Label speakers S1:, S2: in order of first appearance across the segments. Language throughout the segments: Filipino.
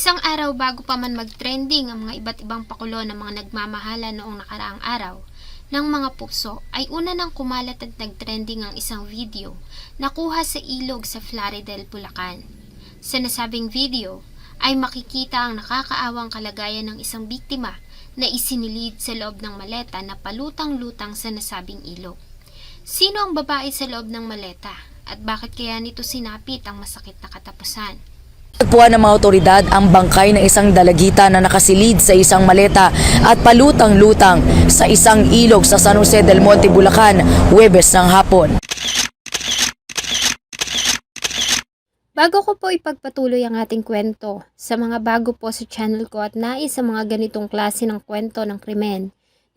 S1: Isang araw bago pa man mag-trending ang mga iba't ibang pakulo ng mga nagmamahala noong nakaraang araw, ng mga puso ay una nang kumalat at nag-trending ang isang video na kuha sa ilog sa Plaridel, Bulacan. Sa nasabing video ay makikita ang nakakaawang kalagayan ng isang biktima na isinilid sa loob ng maleta na palutang-lutang sa nasabing ilog. Sino ang babae sa loob ng maleta at bakit kaya nito sinapit ang masakit na katapusan?
S2: Tagpuan ng mga otoridad ang bangkay ng isang dalagita na nakasilid sa isang maleta at palutang-lutang sa isang ilog sa San Jose del Monte, Bulacan, Huwebes ng hapon.
S1: Bago ko po ipagpatuloy ang ating kwento, sa mga bago po sa channel ko at nais sa mga ganitong klase ng kwento ng krimen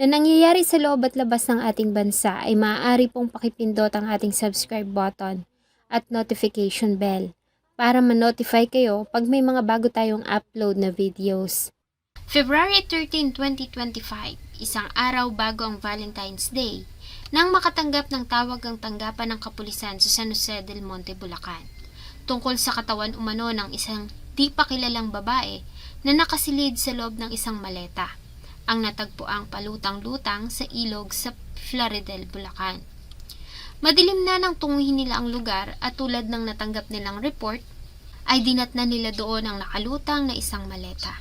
S1: na nangyayari sa loob at labas ng ating bansa ay maaari pong pakipindot ang ating subscribe button at notification bell para ma-notify kayo pag may mga bago tayong upload na videos. February 13, 2025, isang araw bago ang Valentine's Day, nang makatanggap ng tawag ang tanggapan ng kapulisan sa San Jose del Monte, Bulacan tungkol sa katawan umano ng isang di pa kilalang babae na nakasilid sa loob ng isang maleta. Ang natagpuang palutang-lutang sa ilog sa Floridel, Bulacan. Madilim na nang tunguhin nila ang lugar at tulad ng natanggap nilang report, ay dinatna nila doon ang nakalutang na isang maleta.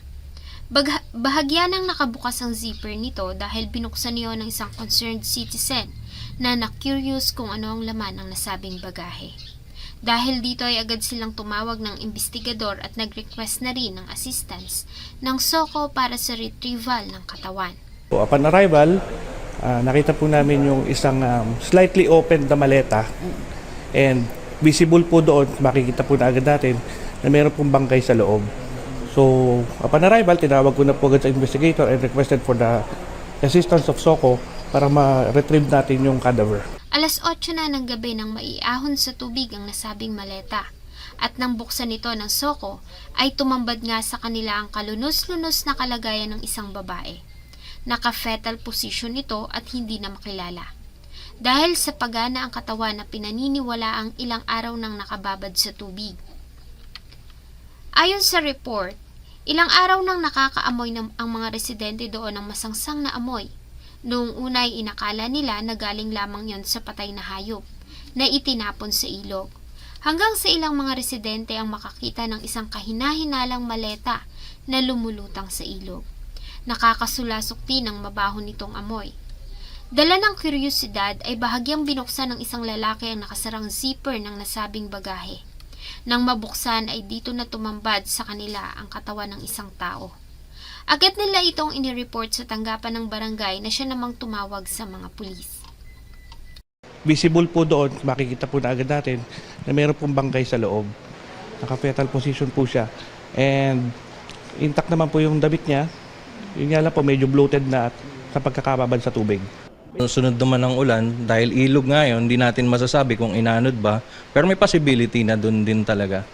S1: Bagha- bahagya ng nakabukas ang zipper nito dahil binuksan niyo ng isang concerned citizen na na-curious kung ano ang laman ng nasabing bagahe. Dahil dito ay agad silang tumawag ng investigador at nag-request na rin ng assistance ng SOCO para sa retrieval ng katawan.
S3: So, upon arrival, ah, nakita po namin yung isang um, slightly open na maleta and visible po doon, makikita po na agad natin na meron pong bangkay sa loob. So, upon arrival, tinawag ko na po agad sa investigator and requested for the assistance of SOCO para ma-retrieve natin yung cadaver.
S1: Alas 8 na ng gabi nang maiahon sa tubig ang nasabing maleta. At nang buksan ito ng soko, ay tumambad nga sa kanila ang kalunos-lunos na kalagayan ng isang babae. Naka-fetal position ito at hindi na makilala. Dahil sa pagana ang katawan na pinaniniwala ang ilang araw nang nakababad sa tubig. Ayon sa report, ilang araw nang nakakaamoy ng, ang mga residente doon ng masangsang na amoy. Noong una inakala nila na galing lamang yon sa patay na hayop na itinapon sa ilog. Hanggang sa ilang mga residente ang makakita ng isang kahinahinalang maleta na lumulutang sa ilog. Nakakasulasok din ang mabaho nitong amoy. Dala ng kuryosidad ay bahagyang binuksan ng isang lalaki ang nakasarang zipper ng nasabing bagahe. Nang mabuksan ay dito na tumambad sa kanila ang katawan ng isang tao. Agad nila itong inireport sa tanggapan ng barangay na siya namang tumawag sa mga pulis.
S3: Visible po doon, makikita po na agad natin na meron pong bangkay sa loob. Naka-fetal position po siya. And intact naman po yung damit niya. Yun nga lang po, medyo bloated na at sa pagkakababad sa tubig.
S4: Sunod naman ng ulan, dahil ilog nga yun, hindi natin masasabi kung inanod ba, pero may possibility na doon din talaga.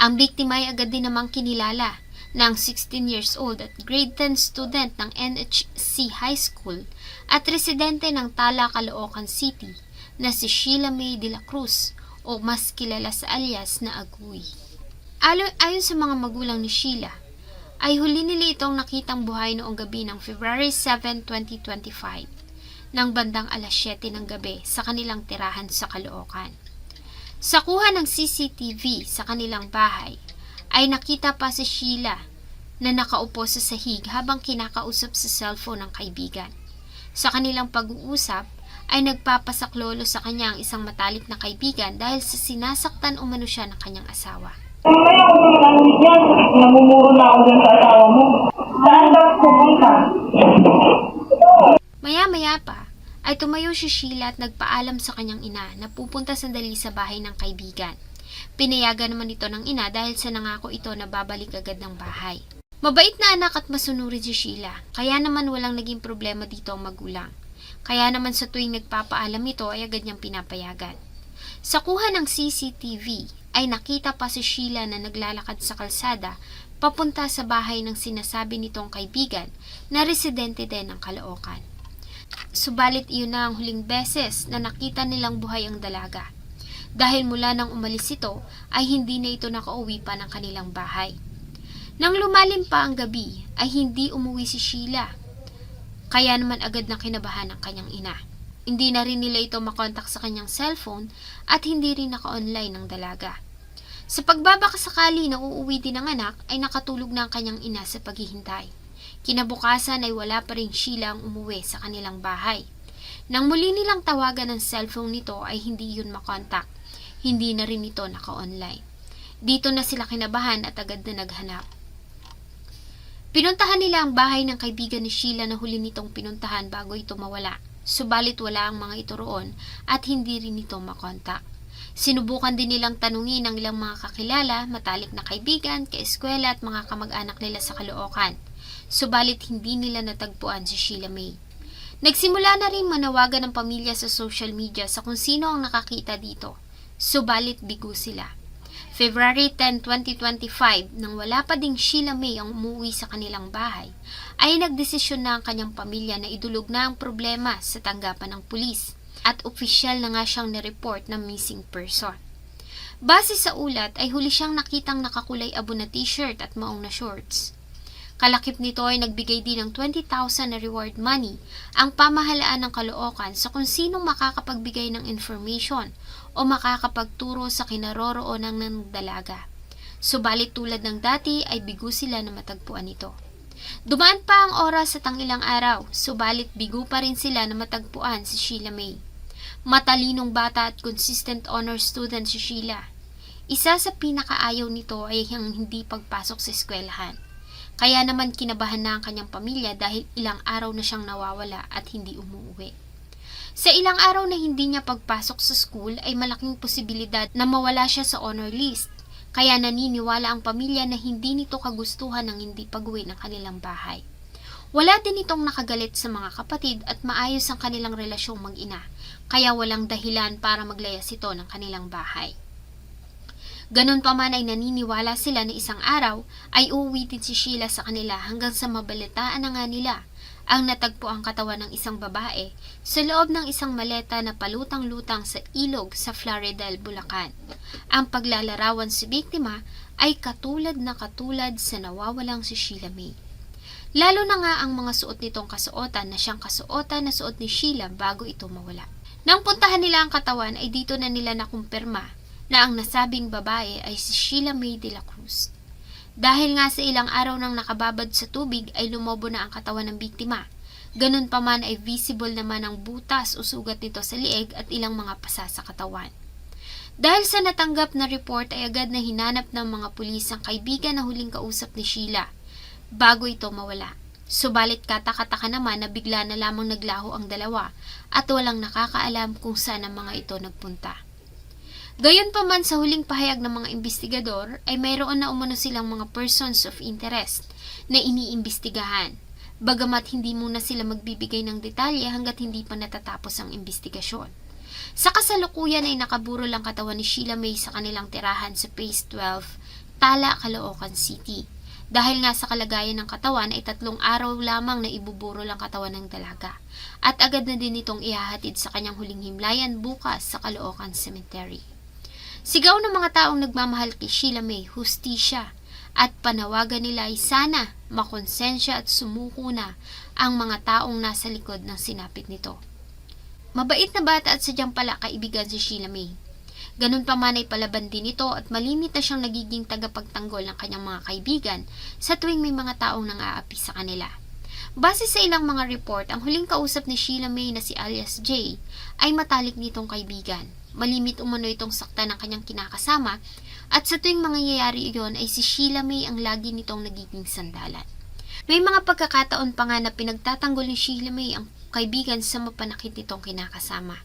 S1: Ang biktima ay agad din namang kinilala ng 16 years old at grade 10 student ng NHC High School at residente ng Tala, Caloocan City na si Sheila May de la Cruz o mas kilala sa alias na. Alo- ayon sa mga magulang ni Sheila, ay huli nila itong nakitang buhay noong gabi ng February 7, 2025 ng bandang alas 7 ng gabi sa kanilang tirahan sa Caloocan. Sa kuha ng CCTV sa kanilang bahay, ay nakita pa si Sheila na nakaupo sa sahig habang kinakausap sa cellphone ng kaibigan. Sa kanilang pag-uusap, ay nagpapasaklolo sa kanya ang isang matalik na kaibigan dahil sa sinasaktan umano siya ng kanyang asawa.
S5: Mamaya kung nalalamig yan, namumuro na ako dyan sa asawa mo. Saan daw pupunta?
S1: Maya-maya pa, ay tumayo si Sheila at nagpaalam sa kanyang ina na pupunta sandali sa bahay ng kaibigan. Pinayagan naman ito ng ina dahil sa nangako ito na babalik agad ng bahay. Mabait na anak at masunurin si Sheila, kaya naman walang naging problema dito ang magulang. Kaya naman sa tuwing nagpapaalam ito ay agad niyang pinapayagan. Sa kuha ng CCTV ay nakita pa si Sheila na naglalakad sa kalsada papunta sa bahay ng sinasabi nitong kaibigan na residente din ng Caloocan. Subalit iyon na ang huling beses na nakita nilang buhay ang dalaga. Dahil mula nang umalis ito ay hindi na ito nakauwi pa ng kanilang bahay. Nang lumalim pa ang gabi ay hindi umuwi si Sheila. Kaya naman agad na kinabahan ng kanyang ina. Hindi na rin nila ito makontak sa kanyang cellphone at hindi rin naka-online ng dalaga. Sa pagbabakasakali na uuwi din ng anak ay nakatulog na ang kanyang ina sa paghihintay. Kinabukasan ay wala pa rin Sheila ang umuwi sa kanilang bahay. Nang muli nilang tawagan ng cellphone nito ay hindi yun makontak. Hindi na rin ito naka-online. Dito na sila kinabahan at agad na naghanap. Pinuntahan nila ang bahay ng kaibigan ni Sheila na huli nitong pinuntahan bago ito mawala. Subalit wala ang mga ito roon at hindi rin ito makontak. Sinubukan din nilang tanungin ang ilang mga kakilala, matalik na kaibigan, kaeskwela at mga kamag-anak nila sa Caloocan. Subalit hindi nila natagpuan si Sheila May. Nagsimula na rin manawagan ng pamilya sa social media sa kung sino ang nakakita dito. Subalit bigo sila. February 10, 2025, nang wala pa ding Sheila May ang umuwi sa kanilang bahay, ay nagdesisyon na ang kanyang pamilya na idulog na ang problema sa tanggapan ng pulis at opisyal na nga siyang nireport na missing person. Base sa ulat ay huli siyang nakitang nakakulay abo na t-shirt at maong na shorts. Kalakip nito ay nagbigay din ng 20,000 na reward money ang pamahalaan ng Caloocan sa kung sinong makakapagbigay ng information o makakapagturo sa kinaroroonan ng dalaga. Subalit tulad ng dati ay bigo sila na matagpuan ito. Dumaan pa ang oras sa tangilang araw, subalit bigo pa rin sila na matagpuan si Sheila May. Matalinong bata at consistent honor student si Sheila. Isa sa pinakaayaw nito ay ang hindi pagpasok sa eskwelahan. Kaya naman kinabahan na ang kanyang pamilya dahil ilang araw na siyang nawawala at hindi umuwi. Sa ilang araw na hindi niya pagpasok sa school ay malaking posibilidad na mawala siya sa honor list. Kaya naniniwala ang pamilya na hindi nito kagustuhan ng hindi pag-uwi ng kanilang bahay. Wala din itong nakagalit sa mga kapatid at maayos ang kanilang relasyong mag-ina, kaya walang dahilan para maglayas ito ng kanilang bahay. Ganon pa man ay naniniwala sila na isang araw ay uuwi din si Sheila sa kanila hanggang sa mabalitaan na nga nila ang natagpo ang katawan ng isang babae sa loob ng isang maleta na palutang-lutang sa ilog sa Floridal, Bulacan. Ang paglalarawan si biktima ay katulad na katulad sa nawawalang si Sheila May. Lalo na nga ang mga suot nitong kasuotan na siyang kasuotan na suot ni Sheila bago ito mawala. Nang puntahan nila ang katawan ay dito na nila nakumpirma na ang nasabing babae ay si Sheila May de la Cruz. Dahil nga sa ilang araw nang nakababad sa tubig ay lumobo na ang katawan ng biktima. Ganun pa man ay visible naman ang butas o sugat nito sa lieg at ilang mga pasa sa katawan. Dahil sa natanggap na report ay agad na hinanap ng mga pulis ang kaibigan na huling kausap ni Sheila bago ito mawala. Subalit katakataka naman na bigla na lamang naglaho ang dalawa at walang nakakaalam kung saan ang mga ito nagpunta. Gayon pa man sa huling pahayag ng mga investigador ay mayroon na umano silang mga persons of interest na iniimbestigahan. Bagamat hindi muna sila magbibigay ng detalye hanggat hindi pa natatapos ang investigasyon. Sa kasalukuyan ay nakaburo lang katawan ni Sheila May sa kanilang tirahan sa Phase 12, Tala, Caloocan City. Dahil nga sa kalagayan ng katawan ay tatlong araw lamang na ibuburo lang katawan ng dalaga. At agad na din itong ihahatid sa kanyang huling himlayan bukas sa Caloocan Cemetery. Sigaw ng mga taong nagmamahal kay Sheila May, hustisya, at panawagan nila ay sana makonsensya at sumuko na ang mga taong nasa likod ng sinapit nito. Mabait na bata at sadyang pala kaibigan si Sheila May. Ganun pa man ay palaban din ito at malimit na siyang nagiging tagapagtanggol ng kanyang mga kaibigan sa tuwing may mga taong nang-aapi sa kanila. Base sa ilang mga report, ang huling kausap ni Sheila May na si alias J ay matalik nitong kaibigan. Malimit umano itong sakta ng kanyang kinakasama at sa tuwing mangyayari iyon ay si Sheila May ang lagi nitong nagiging sandalan. May mga pagkakataon pa nga na pinagtatanggol ni Sheila May ang kaibigan sa mapanakit nitong kinakasama.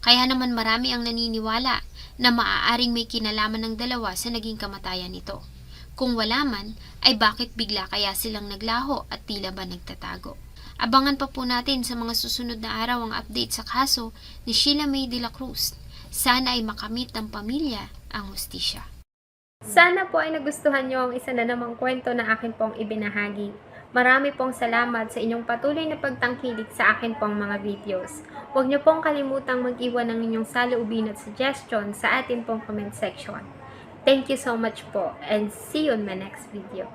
S1: Kaya naman marami ang naniniwala na maaaring may kinalaman ng dalawa sa naging kamatayan nito. Kung wala man, ay bakit bigla kaya silang naglaho at tila ba nagtatago? Abangan pa po natin sa mga susunod na araw ang update sa kaso ni Sheila May de la Cruz. Sana ay makamit ng pamilya ang hustisya.
S6: Sana po ay nagustuhan nyo ang isa na namang kwento na akin pong ibinahagi.
S1: Marami pong salamat sa inyong patuloy na pagtangkilik sa akin pong mga videos. Huwag niyo pong kalimutang mag-iwan ng inyong saloobin at suggestion sa atin pong comment section. Thank you so much po and see you in my next video.